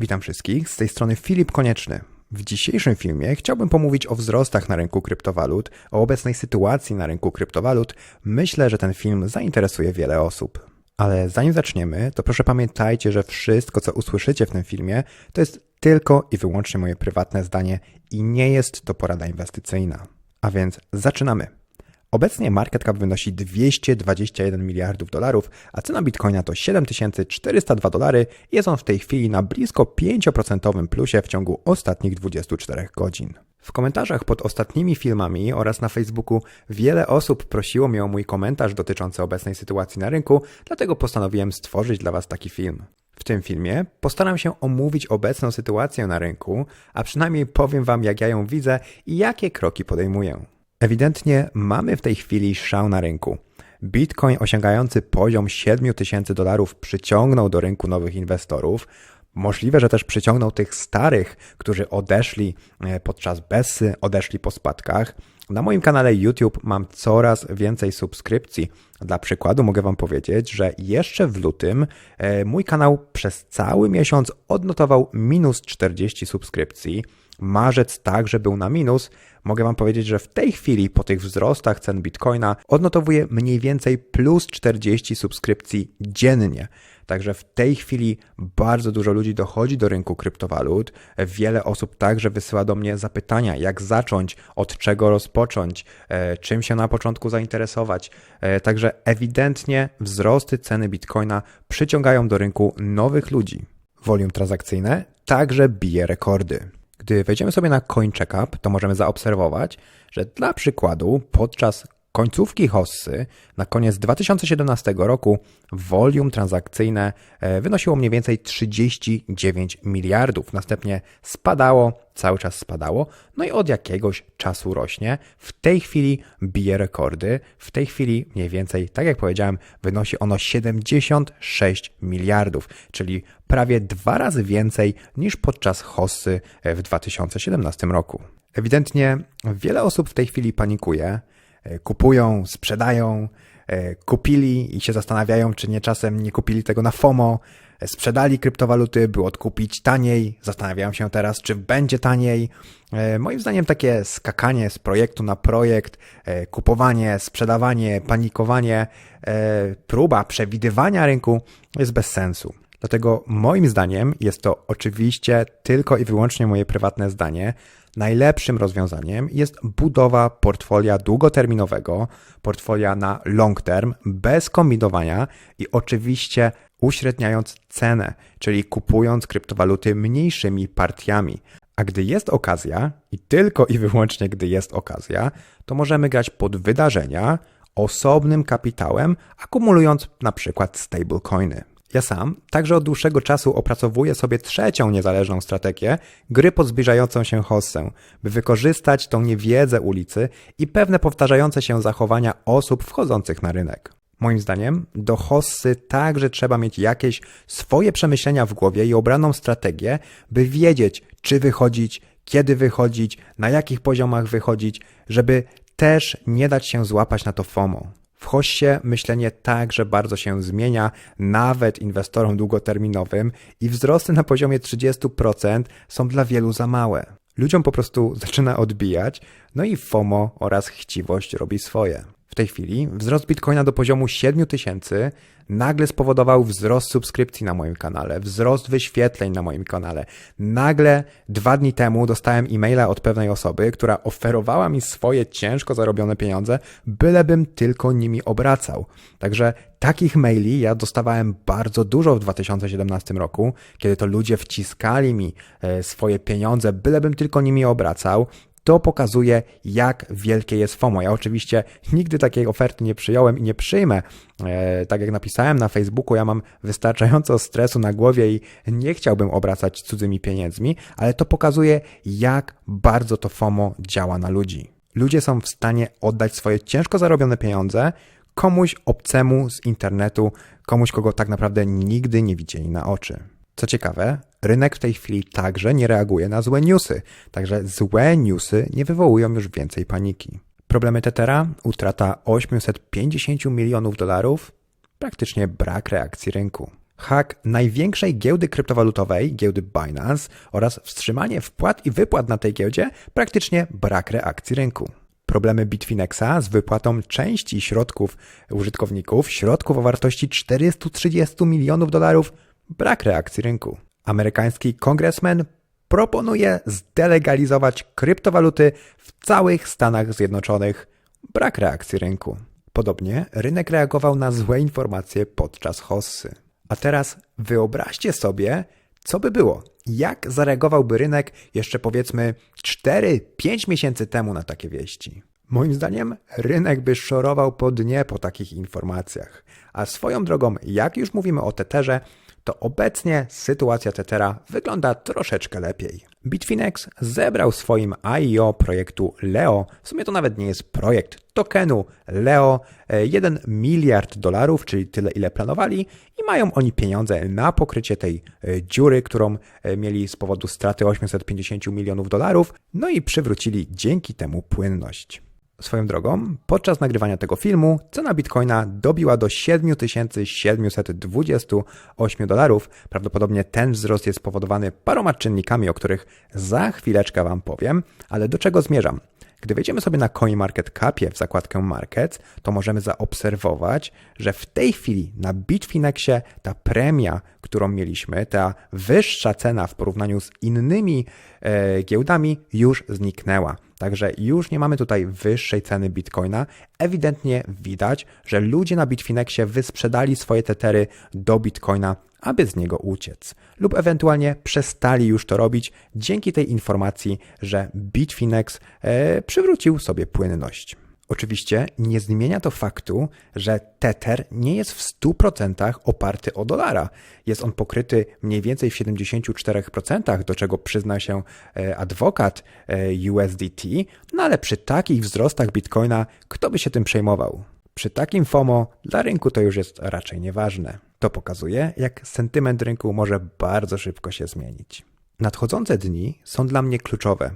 Witam wszystkich, z tej strony Filip Konieczny. W dzisiejszym filmie chciałbym pomówić o wzrostach na rynku kryptowalut, o obecnej sytuacji na rynku kryptowalut. Myślę, że ten film zainteresuje wiele osób. Ale zanim zaczniemy, to proszę pamiętajcie, że wszystko, co usłyszycie w tym filmie, to jest tylko i wyłącznie moje prywatne zdanie i nie jest to porada inwestycyjna. A więc zaczynamy. Obecnie market cap wynosi 221 miliardów dolarów, a cena bitcoina to 7402 dolary. Jest on w tej chwili na blisko 5% plusie w ciągu ostatnich 24 godzin. W komentarzach pod ostatnimi filmami oraz na Facebooku wiele osób prosiło mnie o mój komentarz dotyczący obecnej sytuacji na rynku, dlatego postanowiłem stworzyć dla Was taki film. W tym filmie postaram się omówić obecną sytuację na rynku, a przynajmniej powiem Wam, jak ja ją widzę i jakie kroki podejmuję. Ewidentnie mamy w tej chwili szał na rynku. Bitcoin osiągający poziom 7000 dolarów przyciągnął do rynku nowych inwestorów. Możliwe, że też przyciągnął tych starych, którzy odeszli e, podczas Bessy, odeszli po spadkach. Na moim kanale YouTube mam coraz więcej subskrypcji. Dla przykładu mogę Wam powiedzieć, że jeszcze w lutym e, mój kanał przez cały miesiąc odnotował minus 40 subskrypcji. Marzec także był na minus. Mogę Wam powiedzieć, że w tej chwili po tych wzrostach cen Bitcoina odnotowuje mniej więcej plus 40 subskrypcji dziennie. Także w tej chwili bardzo dużo ludzi dochodzi do rynku kryptowalut. Wiele osób także wysyła do mnie zapytania, jak zacząć, od czego rozpocząć, e, czym się na początku zainteresować. E, także ewidentnie wzrosty ceny Bitcoina przyciągają do rynku nowych ludzi. Volume transakcyjne także bije rekordy. Gdy wejdziemy sobie na CoinCheckup, to możemy zaobserwować, że dla przykładu podczas końcówki hossy na koniec 2017 roku volume transakcyjne e, wynosiło mniej więcej 39 miliardów. Następnie spadało, cały czas spadało, no i od jakiegoś czasu rośnie. W tej chwili bije rekordy. W tej chwili mniej więcej, tak jak powiedziałem, wynosi ono 76 miliardów, czyli prawie dwa razy więcej niż podczas hossy e, w 2017 roku. Ewidentnie wiele osób w tej chwili panikuje kupują, sprzedają, e, kupili i się zastanawiają, czy nie czasem nie kupili tego na FOMO, e, sprzedali kryptowaluty, by odkupić taniej, zastanawiają się teraz, czy będzie taniej. Moim zdaniem takie skakanie z projektu na projekt, kupowanie, sprzedawanie, panikowanie, próba przewidywania rynku jest bez sensu. Dlatego moim zdaniem jest to oczywiście tylko i wyłącznie moje prywatne zdanie. Najlepszym rozwiązaniem jest budowa portfolia długoterminowego, portfolia na long term, bez kombinowania i oczywiście uśredniając cenę, czyli kupując kryptowaluty mniejszymi partiami. A gdy jest okazja, i tylko i wyłącznie gdy jest okazja, to możemy grać pod wydarzenia osobnym kapitałem, akumulując na przykład stablecoiny. Ja sam także od dłuższego czasu opracowuję sobie trzecią niezależną strategię gry pod zbliżającą się hossę, by wykorzystać tą niewiedzę ulicy i pewne powtarzające się zachowania osób wchodzących na rynek. Moim zdaniem do hossy także trzeba mieć jakieś swoje przemyślenia w głowie i obraną strategię, by wiedzieć, czy wychodzić, kiedy wychodzić, na jakich poziomach wychodzić, żeby też nie dać się złapać na to FOMO. W Hossie myślenie także bardzo się zmienia, nawet inwestorom długoterminowym i wzrosty na poziomie 30% są dla wielu za małe. Ludziom po prostu zaczyna odbijać, no i FOMO oraz chciwość robi swoje. W tej chwili wzrost Bitcoina do poziomu 7000 nagle spowodował wzrost subskrypcji na moim kanale, wzrost wyświetleń na moim kanale. Nagle dwa dni temu dostałem e-maila od pewnej osoby, która oferowała mi swoje ciężko zarobione pieniądze, bylebym tylko nimi obracał. Także takich maili ja dostawałem bardzo dużo w 2017 roku, kiedy to ludzie wciskali mi e, swoje pieniądze, bylebym tylko nimi obracał. To pokazuje, jak wielkie jest FOMO. Ja oczywiście nigdy takiej oferty nie przyjąłem i nie przyjmę. E, tak jak napisałem na Facebooku, ja mam wystarczająco stresu na głowie i nie chciałbym obracać cudzymi pieniędzmi, ale to pokazuje, jak bardzo to FOMO działa na ludzi. Ludzie są w stanie oddać swoje ciężko zarobione pieniądze komuś obcemu z internetu, komuś, kogo tak naprawdę nigdy nie widzieli na oczy. Co ciekawe, rynek w tej chwili także nie reaguje na złe newsy, także złe newsy nie wywołują już więcej paniki. Problemy Tetera, utrata 850 milionów dolarów, praktycznie brak reakcji rynku. hak największej giełdy kryptowalutowej, giełdy Binance oraz wstrzymanie wpłat i wypłat na tej giełdzie, praktycznie brak reakcji rynku. Problemy Bitfinexa z wypłatą części środków użytkowników, środków o wartości 430 milionów dolarów, brak reakcji rynku. Amerykański kongresmen proponuje zdelegalizować kryptowaluty w całych Stanach Zjednoczonych, brak reakcji rynku. Podobnie rynek reagował na złe informacje podczas hossy. A teraz wyobraźcie sobie, co by było, jak zareagowałby rynek jeszcze powiedzmy 4-5 miesięcy temu na takie wieści. Moim zdaniem rynek by szorował po dnie po takich informacjach. A swoją drogą, jak już mówimy o Tetherze, to obecnie sytuacja Tethera wygląda troszeczkę lepiej. Bitfinex zebrał swoim IEO projektu Leo, w sumie to nawet nie jest projekt, tokenu Leo 1 miliard dolarów, czyli tyle ile planowali i mają oni pieniądze na pokrycie tej e, dziury, którą e, mieli z powodu straty 850 milionów dolarów, no i przywrócili dzięki temu płynność. Swoją drogą, podczas nagrywania tego filmu cena bitcoina dobiła do 7728 dolarów. Prawdopodobnie ten wzrost jest spowodowany paroma czynnikami, o których za chwileczkę Wam powiem, ale do czego zmierzam? Gdy wejdziemy sobie na CoinMarketCapie w zakładkę Markets, to możemy zaobserwować, że w tej chwili na Bitfinexie ta premia, którą mieliśmy, ta wyższa cena w porównaniu z innymi e, giełdami już zniknęła. Także już nie mamy tutaj wyższej ceny bitcoina. Ewidentnie widać, że ludzie na Bitfinexie wysprzedali swoje tetery do bitcoina, aby z niego uciec, lub ewentualnie przestali już to robić dzięki tej informacji, że Bitfinex e, przywrócił sobie płynność. Oczywiście nie zmienia to faktu, że Tether nie jest w 100% oparty o dolara. Jest on pokryty mniej więcej w 74%, do czego przyzna się e, adwokat e, USDT, no ale przy takich wzrostach Bitcoina kto by się tym przejmował? Przy takim FOMO dla rynku to już jest raczej nieważne. To pokazuje, jak sentyment rynku może bardzo szybko się zmienić. Nadchodzące dni są dla mnie kluczowe.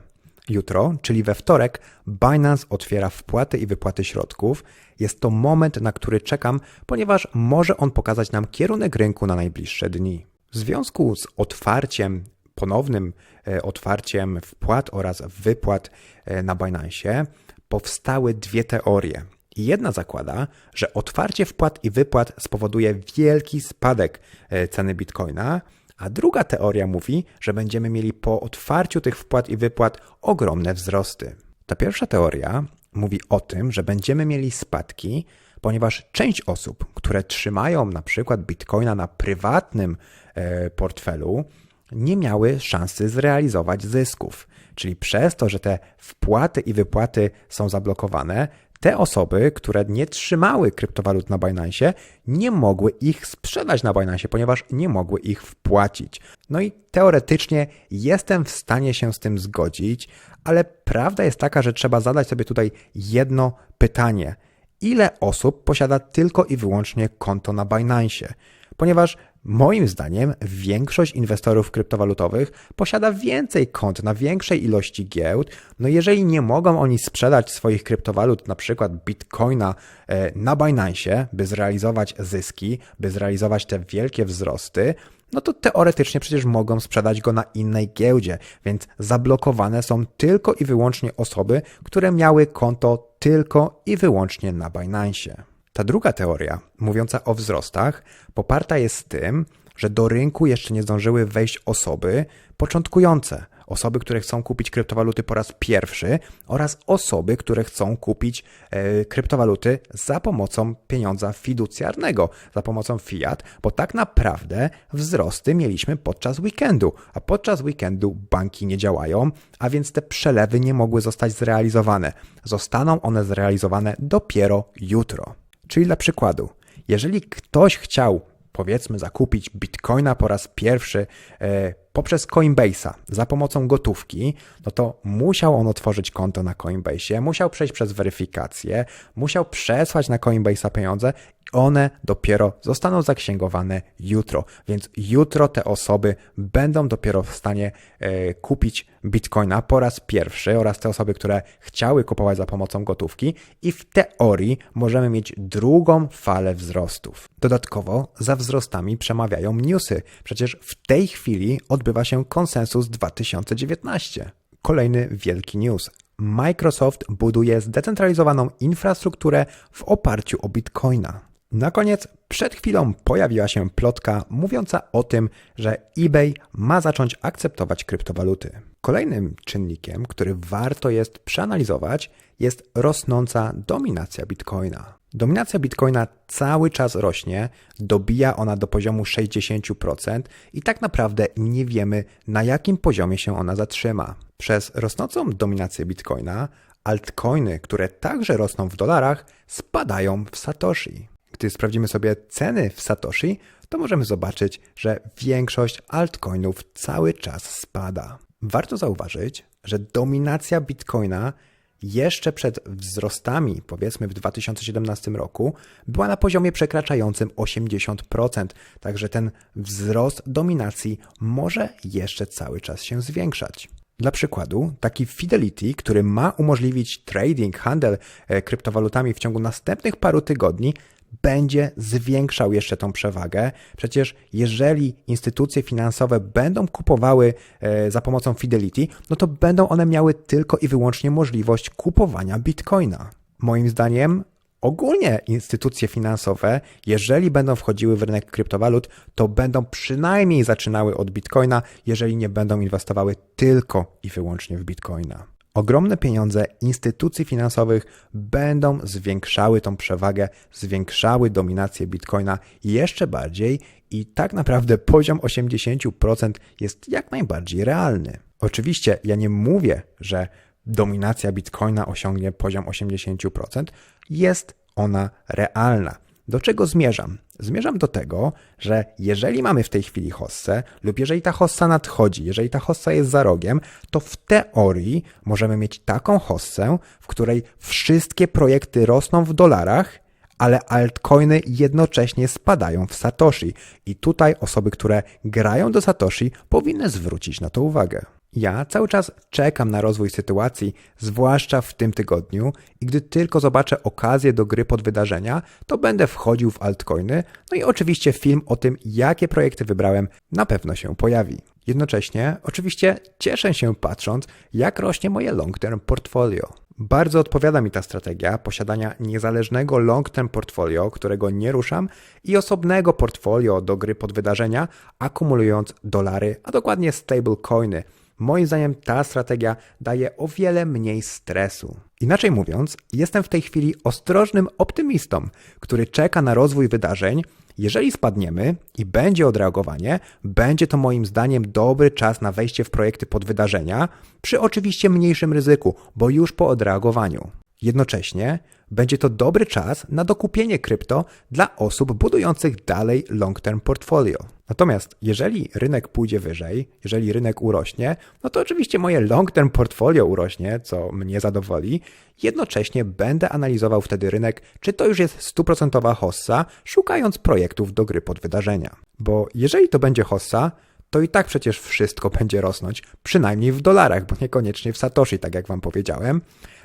Jutro, czyli we wtorek, Binance otwiera wpłaty i wypłaty środków. Jest to moment, na który czekam, ponieważ może on pokazać nam kierunek rynku na najbliższe dni. W związku z otwarciem, ponownym e, otwarciem wpłat oraz wypłat e, na Binance, powstały dwie teorie. Jedna zakłada, że otwarcie wpłat i wypłat spowoduje wielki spadek e, ceny bitcoina, a druga teoria mówi, że będziemy mieli po otwarciu tych wpłat i wypłat ogromne wzrosty. Ta pierwsza teoria mówi o tym, że będziemy mieli spadki, ponieważ część osób, które trzymają na przykład bitcoina na prywatnym e, portfelu, nie miały szansy zrealizować zysków. Czyli przez to, że te wpłaty i wypłaty są zablokowane, te osoby, które nie trzymały kryptowalut na Binance, nie mogły ich sprzedać na Binance, ponieważ nie mogły ich wpłacić. No i teoretycznie jestem w stanie się z tym zgodzić, ale prawda jest taka, że trzeba zadać sobie tutaj jedno pytanie. Ile osób posiada tylko i wyłącznie konto na Binance? Ponieważ Moim zdaniem większość inwestorów kryptowalutowych posiada więcej kont na większej ilości giełd. No jeżeli nie mogą oni sprzedać swoich kryptowalut, na przykład bitcoina e, na Binance, by zrealizować zyski, by zrealizować te wielkie wzrosty, no to teoretycznie przecież mogą sprzedać go na innej giełdzie, więc zablokowane są tylko i wyłącznie osoby, które miały konto tylko i wyłącznie na Binance. Ta druga teoria, mówiąca o wzrostach, poparta jest tym, że do rynku jeszcze nie zdążyły wejść osoby początkujące, osoby, które chcą kupić kryptowaluty po raz pierwszy oraz osoby, które chcą kupić e, kryptowaluty za pomocą pieniądza fiducjarnego, za pomocą fiat, bo tak naprawdę wzrosty mieliśmy podczas weekendu, a podczas weekendu banki nie działają, a więc te przelewy nie mogły zostać zrealizowane. Zostaną one zrealizowane dopiero jutro. Czyli dla przykładu, jeżeli ktoś chciał, powiedzmy, zakupić bitcoina po raz pierwszy e, poprzez Coinbase'a za pomocą gotówki, no to musiał on otworzyć konto na Coinbase, musiał przejść przez weryfikację, musiał przesłać na Coinbase'a pieniądze one dopiero zostaną zaksięgowane jutro. Więc jutro te osoby będą dopiero w stanie e, kupić bitcoina po raz pierwszy oraz te osoby, które chciały kupować za pomocą gotówki i w teorii możemy mieć drugą falę wzrostów. Dodatkowo za wzrostami przemawiają newsy. Przecież w tej chwili odbywa się konsensus 2019. Kolejny wielki news. Microsoft buduje zdecentralizowaną infrastrukturę w oparciu o Bitcoina. Na koniec, przed chwilą pojawiła się plotka mówiąca o tym, że eBay ma zacząć akceptować kryptowaluty. Kolejnym czynnikiem, który warto jest przeanalizować, jest rosnąca dominacja Bitcoina. Dominacja Bitcoina cały czas rośnie, dobija ona do poziomu 60% i tak naprawdę nie wiemy, na jakim poziomie się ona zatrzyma. Przez rosnącą dominację Bitcoina, altcoiny, które także rosną w dolarach, spadają w Satoshi. Gdy sprawdzimy sobie ceny w Satoshi, to możemy zobaczyć, że większość altcoinów cały czas spada. Warto zauważyć, że dominacja Bitcoina jeszcze przed wzrostami, powiedzmy w 2017 roku, była na poziomie przekraczającym 80%, także ten wzrost dominacji może jeszcze cały czas się zwiększać. Dla przykładu, taki Fidelity, który ma umożliwić trading, handel e, kryptowalutami w ciągu następnych paru tygodni, będzie zwiększał jeszcze tą przewagę. Przecież jeżeli instytucje finansowe będą kupowały e, za pomocą Fidelity, no to będą one miały tylko i wyłącznie możliwość kupowania bitcoina. Moim zdaniem Ogólnie instytucje finansowe, jeżeli będą wchodziły w rynek kryptowalut, to będą przynajmniej zaczynały od bitcoina, jeżeli nie będą inwestowały tylko i wyłącznie w bitcoina. Ogromne pieniądze instytucji finansowych będą zwiększały tą przewagę, zwiększały dominację bitcoina jeszcze bardziej i tak naprawdę poziom 80% jest jak najbardziej realny. Oczywiście ja nie mówię, że dominacja bitcoina osiągnie poziom 80%, jest ona realna. Do czego zmierzam? Zmierzam do tego, że jeżeli mamy w tej chwili hossę, lub jeżeli ta hossa nadchodzi, jeżeli ta hossa jest za rogiem, to w teorii możemy mieć taką hossę, w której wszystkie projekty rosną w dolarach, ale altcoiny jednocześnie spadają w Satoshi. I tutaj osoby, które grają do Satoshi, powinny zwrócić na to uwagę. Ja cały czas czekam na rozwój sytuacji, zwłaszcza w tym tygodniu, i gdy tylko zobaczę okazję do gry pod wydarzenia, to będę wchodził w altcoiny, no i oczywiście film o tym, jakie projekty wybrałem, na pewno się pojawi. Jednocześnie, oczywiście, cieszę się patrząc, jak rośnie moje long-term portfolio. Bardzo odpowiada mi ta strategia posiadania niezależnego long-term portfolio, którego nie ruszam, i osobnego portfolio do gry pod wydarzenia, akumulując dolary, a dokładnie stablecoiny Moim zdaniem ta strategia daje o wiele mniej stresu. Inaczej mówiąc, jestem w tej chwili ostrożnym optymistą, który czeka na rozwój wydarzeń. Jeżeli spadniemy i będzie odreagowanie, będzie to moim zdaniem dobry czas na wejście w projekty pod wydarzenia, przy oczywiście mniejszym ryzyku, bo już po odreagowaniu. Jednocześnie będzie to dobry czas na dokupienie krypto dla osób budujących dalej long-term portfolio. Natomiast jeżeli rynek pójdzie wyżej, jeżeli rynek urośnie, no to oczywiście moje long-term portfolio urośnie, co mnie zadowoli. Jednocześnie będę analizował wtedy rynek, czy to już jest stuprocentowa hossa, szukając projektów do gry pod wydarzenia. Bo jeżeli to będzie hossa, to i tak przecież wszystko będzie rosnąć, przynajmniej w dolarach, bo niekoniecznie w Satoshi, tak jak Wam powiedziałem.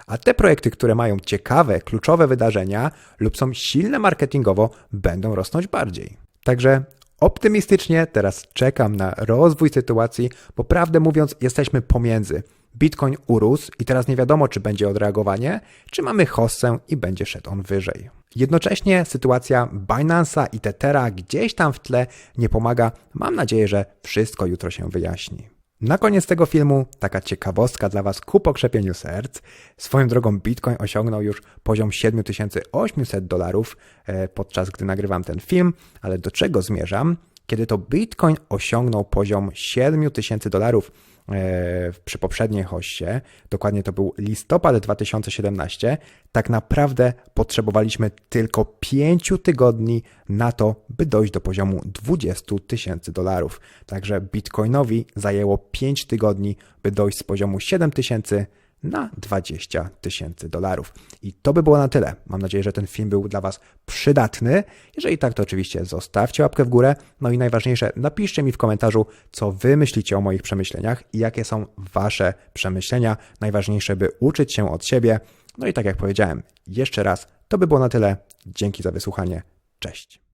A te projekty, które mają ciekawe, kluczowe wydarzenia lub są silne marketingowo, będą rosnąć bardziej. Także optymistycznie teraz czekam na rozwój sytuacji, bo prawdę mówiąc, jesteśmy pomiędzy. Bitcoin urósł i teraz nie wiadomo, czy będzie odreagowanie, czy mamy hossę i będzie szedł on wyżej. Jednocześnie sytuacja Binance'a i Tethera gdzieś tam w tle nie pomaga. Mam nadzieję, że wszystko jutro się wyjaśni. Na koniec tego filmu taka ciekawostka dla Was ku pokrzepieniu serc. Swoją drogą Bitcoin osiągnął już poziom 7800 dolarów e, podczas gdy nagrywam ten film, ale do czego zmierzam? Kiedy to Bitcoin osiągnął poziom 7000 dolarów, przy poprzedniej hoście, dokładnie to był listopad 2017, tak naprawdę potrzebowaliśmy tylko 5 tygodni na to, by dojść do poziomu 20 tysięcy dolarów. Także Bitcoinowi zajęło 5 tygodni, by dojść z poziomu 7 tysięcy na 20 tysięcy dolarów. I to by było na tyle. Mam nadzieję, że ten film był dla Was przydatny. Jeżeli tak, to oczywiście zostawcie łapkę w górę. No i najważniejsze, napiszcie mi w komentarzu, co Wy myślicie o moich przemyśleniach i jakie są Wasze przemyślenia. Najważniejsze, by uczyć się od siebie. No i tak jak powiedziałem, jeszcze raz, to by było na tyle. Dzięki za wysłuchanie. Cześć.